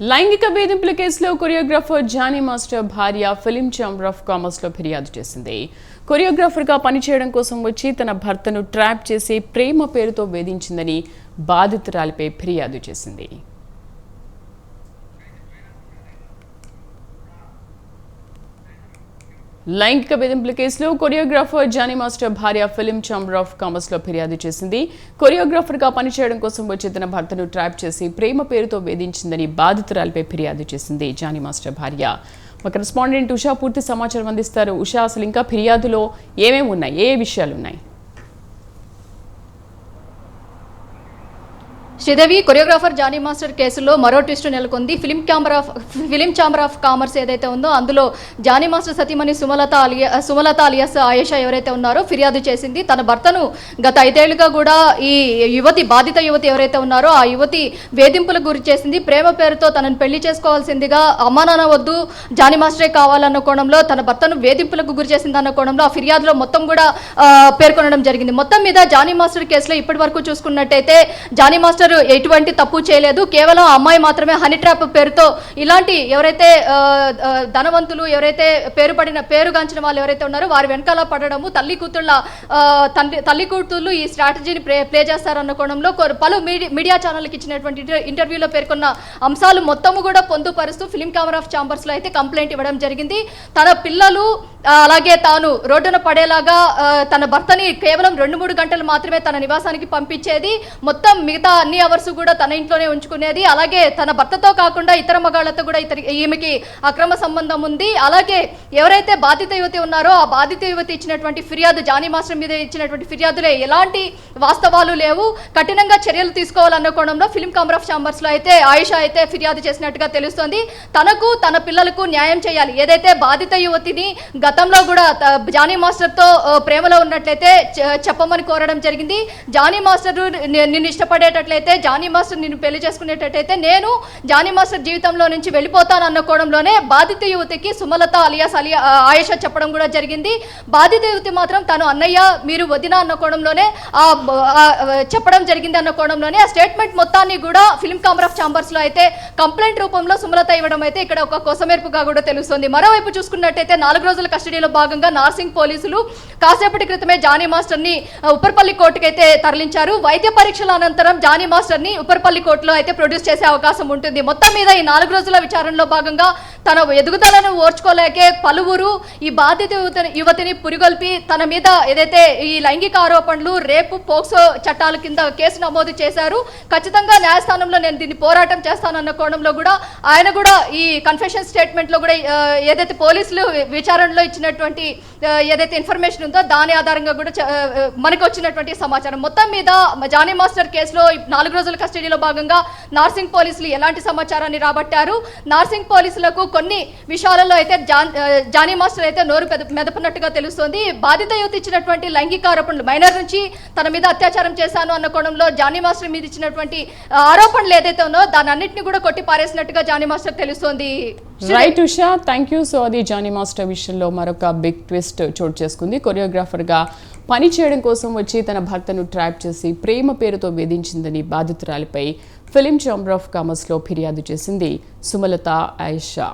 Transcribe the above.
లైంగిక వేధింపుల కేసులో కొరియోగ్రాఫర్ జానీ మాస్టర్ భార్య ఫిలిం ఛాంబర్ ఆఫ్ కామర్స్లో ఫిర్యాదు చేసింది. కొరియోగ్రాఫర్గా పనిచేయడం కోసం వచ్చి తన భర్తను ట్రాప్ చేసి ప్రేమ పేరుతో వేధించిందని బాధితురాలిపై ఫిర్యాదు చేసింది. లైంగిక బెదింపుల కేసులో కొరియోగ్రాఫర్ జానీ మాస్టర్ భార్య ఫిలిం ఛాంబర్ ఆఫ్ కామర్స్లో ఫిర్యాదు చేసింది. కొరియోగ్రాఫర్గా పనిచేయడం కోసం వచ్చి తన భర్తను ట్రాప్ చేసి ప్రేమ పేరుతో వేధించిందని బాధితురాలిపై ఫిర్యాదు చేసింది జానీ మాస్టర్ భార్య. మా కరెస్పాండెంట్ ఉషా పూర్తి సమాచారం అందిస్తారు. ఉషా అసలు ఇంకా ఫిర్యాదులో ఏమేమి ఉన్నాయి? ఏ విషయాలు ఉన్నాయి? శ్రీదేవి కొరియోగ్రాఫర్ జానీ మాస్టర్ కేసులో మరో ట్విస్ట్ నెలకొంది. Film chamber of film chamber of commerce ఏదైతే ఉందో అందులో జానీ మాస్టర్ సతీమణి సుమలత అలియా సుమలత అలియాస్ ఆయేషా ఎవరైతే ఉన్నారో ఫిర్యాదు చేసింది. తన భర్తను గత ఐదేళ్ళుగా కూడా ఈ యువతి బాధిత యువతి ఎవరైతే ఉన్నారో ఆ యువతి వేధింపులకు గురి చేసింది. ప్రేమ పేరుతో తనను పెళ్ళి చేసుకోవాల్సిందిగా అమ్మా నాన్న వద్దు జానీ మాస్టరే కావాలన్న కోణంలో తన భర్తను వేధింపులకు గురి చేసింది అన్న కోణంలో ఆ ఫిర్యాదులో మొత్తం కూడా పేర్కొనడం జరిగింది. మొత్తం మీద జానీ మాస్టర్ కేసులో ఇప్పటి వరకు చూసుకున్నట్టయితే జానీ మాస్టర్ ఎటువంటి తప్పు చేయలేదు. కేవలం అమ్మాయి మాత్రమే హనీ ట్రాప్ పేరుతో ఇలాంటి ఎవరైతే ధనవంతులు ఎవరైతే పేరు పడిన పేరుగాంచిన వాళ్ళు ఎవరైతే ఉన్నారో వారి వెనకాల పడడము తల్లి కూతుళ్ళ తండ్రి తల్లి కూతుళ్ళు ఈ స్ట్రాటజీని ప్లే ప్లే చేస్తారన్న కోణంలో పలు మీడియా ఛానల్కి ఇచ్చినటువంటి ఇంటర్వ్యూలో పేర్కొన్న అంశాలు మొత్తము కూడా పొందుపరుస్తూ ఫిలిం కెమెరా ఆఫ్ ఛాంబర్స్లో అయితే కంప్లైంట్ ఇవ్వడం జరిగింది. తన పిల్లలు అలాగే తాను రోడ్డున పడేలాగా తన భర్తని కేవలం రెండు మూడు గంటలు మాత్రమే తన నివాసానికి పంపించేది. మొత్తం మిగతా అన్ని అవర్స్ కూడా తన ఇంట్లోనే ఉంచుకునేది. అలాగే తన భర్తతో కాకుండా ఇతర మగాళ్ళతో కూడా ఇతర ఈమెకి అక్రమ సంబంధం ఉంది. అలాగే ఎవరైతే బాధిత యువతి ఉన్నారో ఆ బాధిత యువతి ఇచ్చినటువంటి ఫిర్యాదు జానీ మాస్టర్ మీద ఇచ్చినటువంటి ఫిర్యాదులే ఎలాంటి వాస్తవాలు లేవు. కఠినంగా చర్యలు తీసుకోవాలన్న కోణంలో ఫిలిం కమర్ ఆఫ్ ఛాంబర్స్లో అయితే ఆయుష అయితే ఫిర్యాదు చేసినట్టుగా తెలుస్తోంది. తనకు తన పిల్లలకు న్యాయం చేయాలి. ఏదైతే బాధిత యువతిని గతంలో కూడా జానీ మాస్టర్తో ప్రేమలో ఉన్నట్లయితే చెప్పమని కోరడం జరిగింది. జానీ మాస్టర్ నిన్ను ఇష్టపడేటట్లయితే జానీ మాస్టర్ నిన్ను పెళ్ళి చేసుకునేటట్టయితే నేను జానీ మాస్టర్ జీవితంలో నుంచి వెళ్ళిపోతాను అన్న బాధిత యువతికి సుమలత అలియాస్ అలియా ఆయుష ఆయేష చెప్పడం కూడా జరిగింది. బాధిత యువతి మాత్రం తను అన్నయ్య మీరు వదిన అన్న ఆ చెప్పడం జరిగింది అన్న ఆ స్టేట్మెంట్ మొత్తాన్ని కూడా ఫిల్మ్ కామర్ ఆఫ్ ఛాంబర్స్లో అయితే కంప్లైంట్ రూపంలో సుమలత ఇవ్వడం అయితే ఇక్కడ ఒక కొసమేర్పుగా కూడా తెలుస్తుంది. మరోవైపు చూసుకున్నట్టయితే నాలుగు రోజుల కస్టడీలో భాగంగా నార్సింగ్ పోలీసులు కాసేపటి క్రితమే జానీ మాస్టర్ని ఉప్పర్పల్లి కోర్టుకు అయితే తరలించారు. వైద్య పరీక్షల అనంతరం జానీ మాస్టర్ని ఉప్పర్పల్లి కోర్టులో అయితే ప్రొడ్యూస్ చేసే అవకాశం ఉంటుంది. మొత్తం మీద ఈ నాలుగు రోజుల విచారణలో భాగంగా తన ఎదుగుదలను ఓర్చుకోలేకే పలువురు ఈ బాధిత యువతిని యువతిని పురిగొల్పి తన మీద ఏదైతే ఈ లైంగిక ఆరోపణలు రేపు పోక్సో చట్టాల కింద కేసు నమోదు చేశారు. ఖచ్చితంగా న్యాయస్థానంలో నేను దీన్ని పోరాటం చేస్తానన్న కోణంలో కూడా ఆయన కూడా ఈ కన్ఫెషన్ స్టేట్మెంట్లో కూడా ఏదైతే పోలీసులు విచారణలో ఇచ్చినటువంటి ఏదైతే ఇన్ఫర్మేషన్ ఉందో దాని ఆధారంగా కూడా మనకు వచ్చినటువంటి సమాచారం. మొత్తం మీద జానీ మాస్టర్ కేసులో నాలుగు రోజుల కస్టడీలో భాగంగా నార్సింగ్ పోలీసులు ఎలాంటి సమాచారాన్ని రాబట్టారు? నార్సింగ్ పోలీసులకు కొన్ని విషయాలలో అయితే జానీ మాస్టర్ అయితే నోరు మెదపనట్టుగా తెలుస్తోంది. బాధిత యువత ఇచ్చినటువంటి లైంగిక ఆరోపణలు మైనర్ నుంచి తన మీద అత్యాచారం చేశాను అన్న కోణంలో జానీ మాస్టర్ మీద ఇచ్చినటువంటి ఆరోపణలు ఏదైతే ఉన్నో దాని అన్నింటినీ కూడా కొట్టి పారేసినట్టుగా జానీ మాస్టర్ తెలుస్తోంది. Right Usha. Thank you so అది జానీ మాస్టర్ విషయంలో మరొక బిగ్ ట్విస్ట్ చోటు చేసుకుంది. కొరియోగ్రాఫర్గా పని చేయడం కోసం వచ్చి తన భర్తను ట్రాప్ చేసి ప్రేమ పేరుతో వేధించిందని బాధితురాలిపై ఫిలిం ఛాంబర్ ఆఫ్ కామర్స్లో ఫిర్యాదు చేసింది సుమలత ఐషా